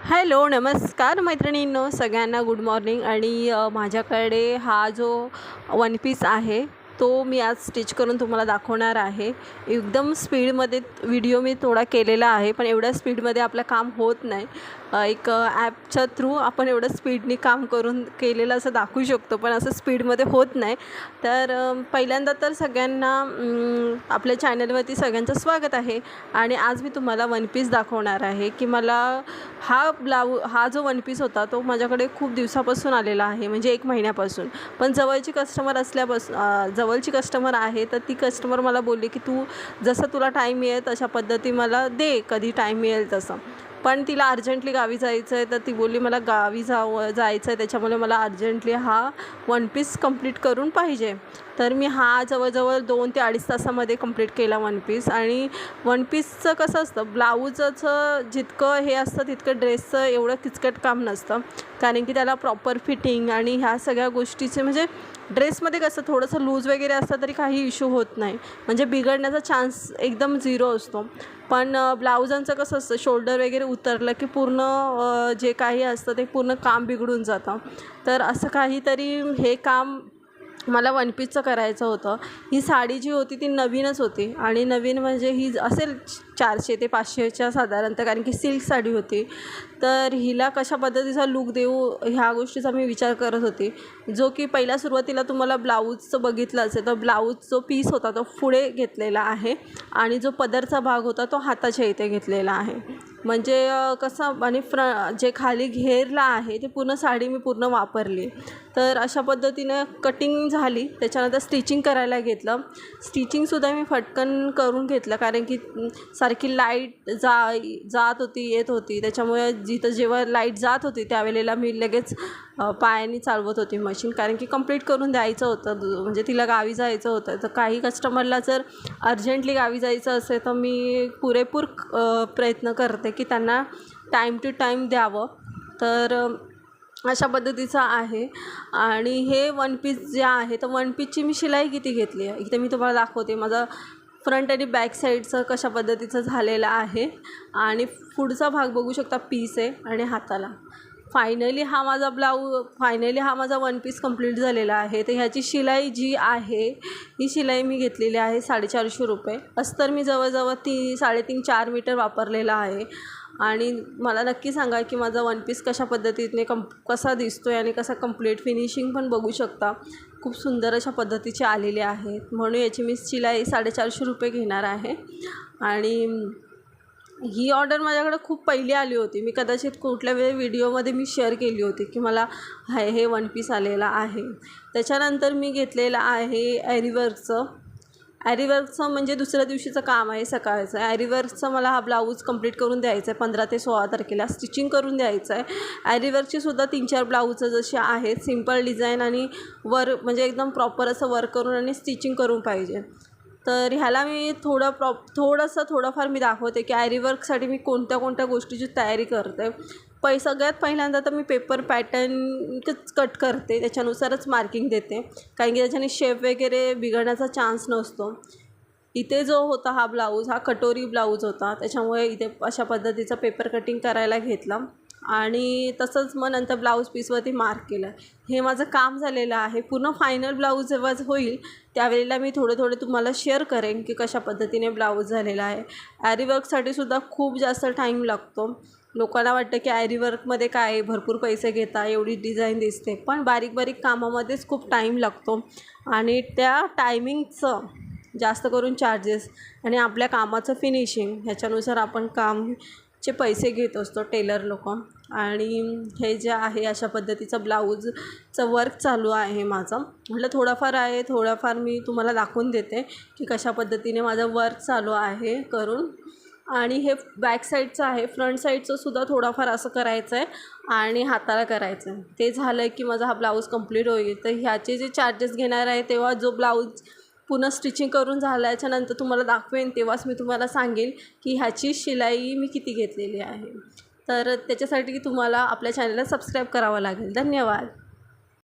Hello नमस्कार मैत्रिणींनो सगळ्यांना गुड मॉर्निंग. आणि माझ्याकडे हा जो वन पीस आहे तो मी आज स्टिच करून तुम्हाला दाखवणार आहे. एकदम स्पीडमध्ये व्हिडिओ मी थोडा केलेला आहे पण एवढ्या स्पीडमध्ये आपलं काम होत नाही. एक ॲपच्या थ्रू आपण एवढं स्पीडनी काम करून केलेलं असं दाखवू शकतो पण असं स्पीडमध्ये होत नाही. तर पहिल्यांदा तर सगळ्यांना आपल्या चॅनलवरती सगळ्यांचं स्वागत आहे. आणि आज मी तुम्हाला वन पीस दाखवणार आहे की मला हा ब्लाऊ हा जो वन पीस होता तो माझ्याकडे खूप दिवसापासून आलेला आहे म्हणजे एक महिन्यापासून. पण जवळची कस्टमर असल्यापासून जवळ जवळची कस्टमर आहे तर ती कस्टमर मला बोलली की तू जसं तुला टाईम मिळेल तशा पद्धती मला दे कधी टाईम मिळेल तसं. पण तिला अर्जंटली गावी जायचं आहे तर ती बोलली मला गावी जावं जायचं आहे त्याच्यामुळे मला अर्जंटली हा वन पीस कंप्लीट करून पाहिजे. तर मी हा जवळजवळ दोन ते अडीच तासामध्ये कंप्लीट केला वन पीस आणि वन पीसचं कसं असतं ब्लाऊजचं जितकं हे असतं तितकं ड्रेसचं एवढं किचकट काम नसतं. कारण की त्याला प्रॉपर फिटिंग आणि ह्या सगळ्या गोष्टीचे म्हणजे ड्रेसमध्ये कसं थोडंसं लूज वगैरे असतं तरी काही इश्यू होत नाही. म्हणजे बिघडण्याचा चान्स एकदम झिरो असतो. पण ब्लाऊजांचं कसं असतं शोल्डर वगैरे उतरलं की पूर्ण जे काही असतं ते पूर्ण काम बिघडून जातं. तर असं काहीतरी हे काम मला वन पीसचं करायचं होतं. ही साडी जी होती ती नवीनच होती. आणि नवीन म्हणजे ही असेल चारशे ते पाचशेच्या साधारणतः कारण की सिल्क साडी होती. तर हिला कशा पद्धतीचा लूक देऊ ह्या गोष्टीचा मी विचार करत होती. जो की पहिल्या सुरुवातीला तुम्हाला ब्लाऊजचं बघितलं असेल तर ब्लाऊज जो पीस होता तो पुढे घेतलेला आहे. आणि जो पदरचा भाग होता तो हाताच्या इथे घेतलेला आहे. म्हणजे कसं आणि फ्र जे खाली घेरला आहे ते पूर्ण साडी मी पूर्ण वापरली. तर अशा पद्धतीनं कटिंग झाली. त्याच्यानंतर स्टिचिंग करायला घेतलं. स्टिचिंगसुद्धा मी फटकन करून घेतलं. कारण की सारखी लाइट जा जात होती येत होती. त्याच्यामुळे जिथं जेव्हा लाइट जात होती त्यावेळेला मी लगेच पायाने चालवत होती मशीन कारण की कंप्लीट करून द्यायचं होतं. म्हणजे तिला गावी जायचं होतं. तर काही कस्टमरला जर अर्जंटली गावी जायचं असेल तर मी पुरेपूर प्रयत्न करते की त्यांना टाईम टू टाईम द्यावं. तर अशा पद्धतीचं आहे. आणि हे वन पीस जे आहे तर वन पीसची मी शिलाई किती घेतली आहे? इथे मी तुम्हाला दाखवते. माझा फ्रंट आणि बॅक साईडचं कशा पद्धतीचं झालेलं आहे. आणि पुढचा भाग बघू शकता पीस आहे आणि हाताला. फायनली हा माझा ब्लाऊ फायनली हा माझा वन पीस कंप्लीट झालेला आहे. तर ह्याची शिलाई जी आहे ही शिलाई मी घेतलेली आहे साडेचारशे रुपये. अस्तर मी जवळजवळ ती साडेतीन चार मीटर वापरलेला आहे. आणि मला नक्की सांगा की माझा वन पीस कशा पद्धतीने कं कसा दिसतो आहे आणि कसा कंप्लीट फिनिशिंग पण बघू शकता. खूप सुंदर अशा पद्धतीचे आलेले आहेत. म्हणून याची मी शिलाई साडेचारशे रुपये घेणार आहे. आणि ही ऑर्डर माझ्याकडे खूप पहिली आली होती. मी कदाचित कुठल्या वेळी व्हिडिओमध्ये मी शेअर केली होती की मला हे हे वन पीस आलेला आहे. त्याच्यानंतर मी घेतलेलं आहे ॲरीवर्कचं ॲरीवर्कचं म्हणजे दुसऱ्या दिवशीचं काम आहे सकाळचं. ॲरीवर्कचं मला हा ब्लाऊज कंप्लीट करून द्यायचा आहे पंधरा ते सोळा तारखेला स्टिचिंग करून द्यायचं आहे ॲरीवर्कची सुद्धा तीन चार ब्लाऊजं जसे आहेत सिंपल डिझाईन आणि वर म्हणजे एकदम प्रॉपर असं वर्क करून आणि स्टिचिंग करून पाहिजे. तर ह्याला मी थोडं प्रॉप थोडंसं थोडंफार मी दाखवते की ॲरीवर्कसाठी मी कोणत्या कोणत्या गोष्टीची तयारी करते. पै सगळ्यात पहिल्यांदा तर मी पेपर पॅटर्नच कट करते त्याच्यानुसारच मार्किंग देते. कारण की त्याच्याने शेप वगैरे बिघडण्याचा चान्स नसतो. इथे जो होता हा ब्लाऊज हा कटोरी ब्लाऊज होता. त्याच्यामुळे इथे अशा पद्धतीचं पेपर कटिंग करायला घेतलं. आणि तसंच मग नंतर ब्लाऊज पीसवरती मार्क केलं. हे माझं काम झालेलं आहे. पूर्ण फायनल ब्लाऊज जेव्हा होईल त्यावेळेला मी थोडे थोडे तुम्हाला शेअर करेन की कशा पद्धतीने ब्लाऊज झालेला आहे. ॲरीवर्कसाठी सुद्धा खूप जास्त टाईम लागतो. लोकांना वाटतं की ॲरीवर्कमध्ये काय आहे, भरपूर पैसे घेता एवढी डिझाईन दिसते. पण बारीक बारीक कामामध्येच खूप टाईम लागतो. आणि त्या टायमिंगचं जास्त करून चार्जेस आणि आपल्या कामाचं फिनिशिंग ह्याच्यानुसार आपण काम चे पैसे घेत असतो टेलर लोक. आणि हे जे आहे अशा पद्धतीचं ब्लाऊजचं वर्क चालू आहे माझं. म्हटलं थोडाफार आहे थोडंफार मी तुम्हाला दाखवून देते की कशा पद्धतीने माझं वर्क चालू आहे करून. आणि हे बॅक साईडचं आहे फ्रंट साईडचं सुद्धा थोडाफार असं करायचं आहे आणि हाताला करायचं आहे ते झालं की माझा हा ब्लाऊज कंप्लीट होईल. तर ह्याचे जे चार्जेस घेणार आहे तेव्हा जो ब्लाऊज पुन्हा स्टिचिंग करून झाल्याच्यानंतर तुम्हाला दाखवेन तेव्हाच मी तुम्हाला सांगेन की ह्याची शिलाई मी किती घेतलेली आहे. तर त्याच्यासाठी तुम्हाला आपल्या चॅनलला सबस्क्राईब करावं लागेल. धन्यवाद.